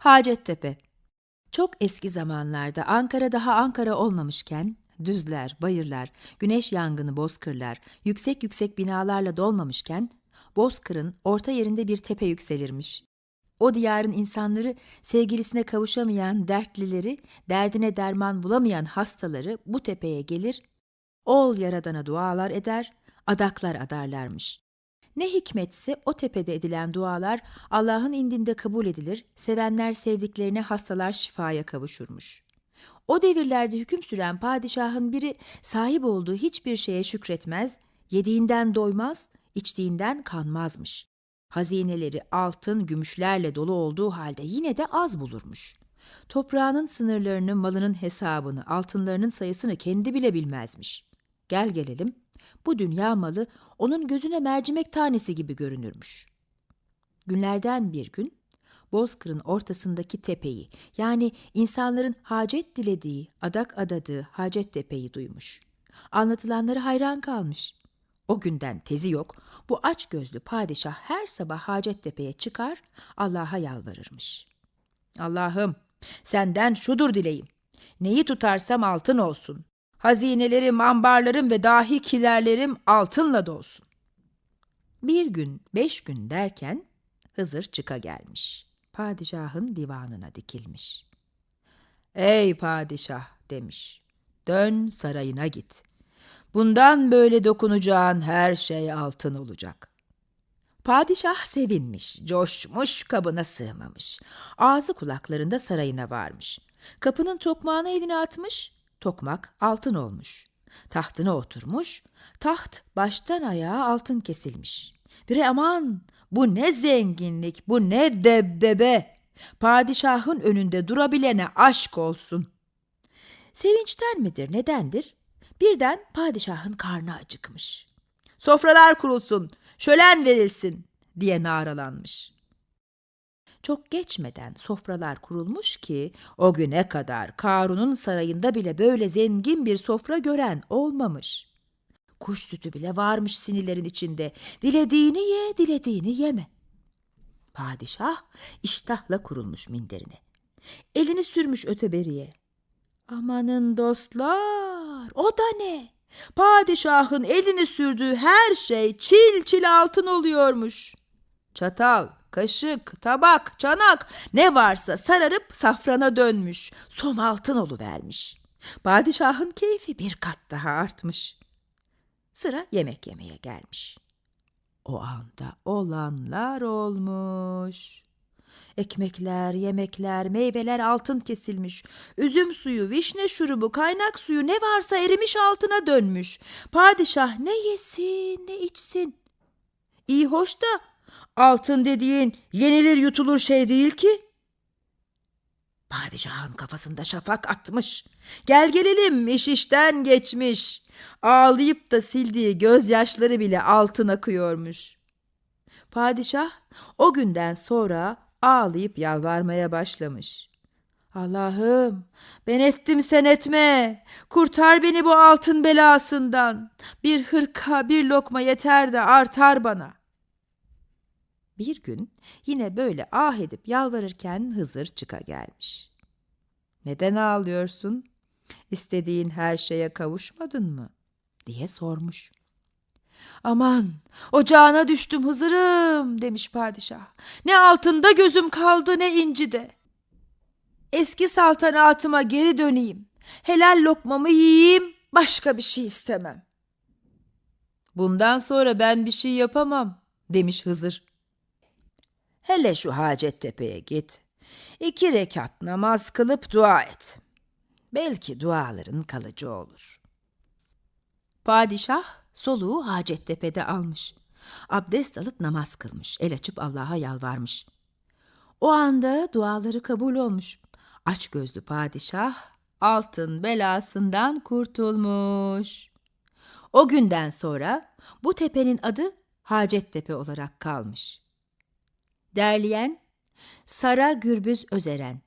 Hacettepe Çok eski zamanlarda Ankara daha Ankara olmamışken, düzler, bayırlar, güneş yangını bozkırlar, yüksek yüksek binalarla dolmamışken, bozkırın orta yerinde bir tepe yükselirmiş. O diyarın insanları sevgilisine kavuşamayan dertlileri, derdine derman bulamayan hastaları bu tepeye gelir, ol yaradana dualar eder, adaklar adarlarmış. Ne hikmetse o tepede edilen dualar Allah'ın indinde kabul edilir, sevenler sevdiklerine hastalar şifaya kavuşurmuş. O devirlerde hüküm süren padişahın biri sahip olduğu hiçbir şeye şükretmez, yediğinden doymaz, içtiğinden kanmazmış. Hazineleri altın, gümüşlerle dolu olduğu halde yine de az bulurmuş. Toprağının sınırlarını, malının hesabını, altınlarının sayısını kendi bile bilmezmiş. Gel gelelim, bu dünya malı onun gözüne mercimek tanesi gibi görünürmüş. Günlerden bir gün Bozkır'ın ortasındaki tepeyi yani insanların hacet dilediği, adak adadığı Hacettepe'yi duymuş. Anlatılanları hayran kalmış. O günden tezi yok, bu aç gözlü padişah her sabah Hacettepe'ye çıkar, Allah'a yalvarırmış. Allah'ım senden şudur dileğim. Neyi tutarsam altın olsun. Hazinelerim, ambarlarım ve dahi kilerlerim altınla dolsun. Bir gün, beş gün derken Hızır çıka gelmiş. Padişahın divanına dikilmiş. Ey padişah demiş. Dön sarayına git. Bundan böyle dokunacağın her şey altın olacak. Padişah sevinmiş, coşmuş, kabına sığmamış. Ağzı kulaklarında sarayına varmış. Kapının tokmağını eline atmış, tokmak altın olmuş. Tahtına oturmuş, taht baştan ayağa altın kesilmiş. Biri aman bu ne zenginlik, bu ne debdebe. Padişahın önünde durabilene aşk olsun. Sevinçten midir, nedendir? Birden padişahın karnı acıkmış. Sofralar kurulsun, şölen verilsin diye naralanmış. Çok geçmeden sofralar kurulmuş ki o güne kadar Karun'un sarayında bile böyle zengin bir sofra gören olmamış. Kuş sütü bile varmış sinilerin içinde. Dilediğini ye, dilediğini yeme. Padişah iştahla kurulmuş minderine. Elini sürmüş öteberiye. Amanın dostlar, o da ne? Padişahın elini sürdüğü her şey çil çil altın oluyormuş. Çatal, kaşık, tabak, çanak ne varsa sararıp safrana dönmüş. Som altın oluvermiş. Padişahın keyfi bir kat daha artmış. Sıra yemek yemeye gelmiş. O anda olanlar olmuş. Ekmekler, yemekler, meyveler altın kesilmiş. Üzüm suyu, vişne şurubu, kaynak suyu ne varsa erimiş altına dönmüş. Padişah ne yesin ne içsin. İyi hoş da altın dediğin yenilir yutulur şey değil ki. Padişahın kafasında şafak atmış. Gel gelelim iş işten geçmiş. Ağlayıp da sildiği gözyaşları bile altın akıyormuş. Padişah o günden sonra ağlayıp yalvarmaya başlamış. Allah'ım ben ettim sen etme. Kurtar beni bu altın belasından. Bir hırka bir lokma yeter de artar bana. Bir gün yine böyle ah edip yalvarırken Hızır çıka gelmiş. Neden ağlıyorsun? İstediğin her şeye kavuşmadın mı? diye sormuş. Aman ocağına düştüm Hızır'ım demiş padişah. Ne altında gözüm kaldı ne incide. Eski saltanatıma geri döneyim. Helal lokmamı yiyeyim başka bir şey istemem. Bundan sonra ben bir şey yapamam demiş Hızır. Hele şu Hacettepe'ye git. İki rekat namaz kılıp dua et. Belki duaların kalıcı olur. Padişah soluğu Hacettepe'de almış. Abdest alıp namaz kılmış. El açıp Allah'a yalvarmış. O anda duaları kabul olmuş. Aç gözlü padişah altın belasından kurtulmuş. O günden sonra bu tepenin adı Hacettepe olarak kalmış. Derleyen Sara Gürbüz Özeren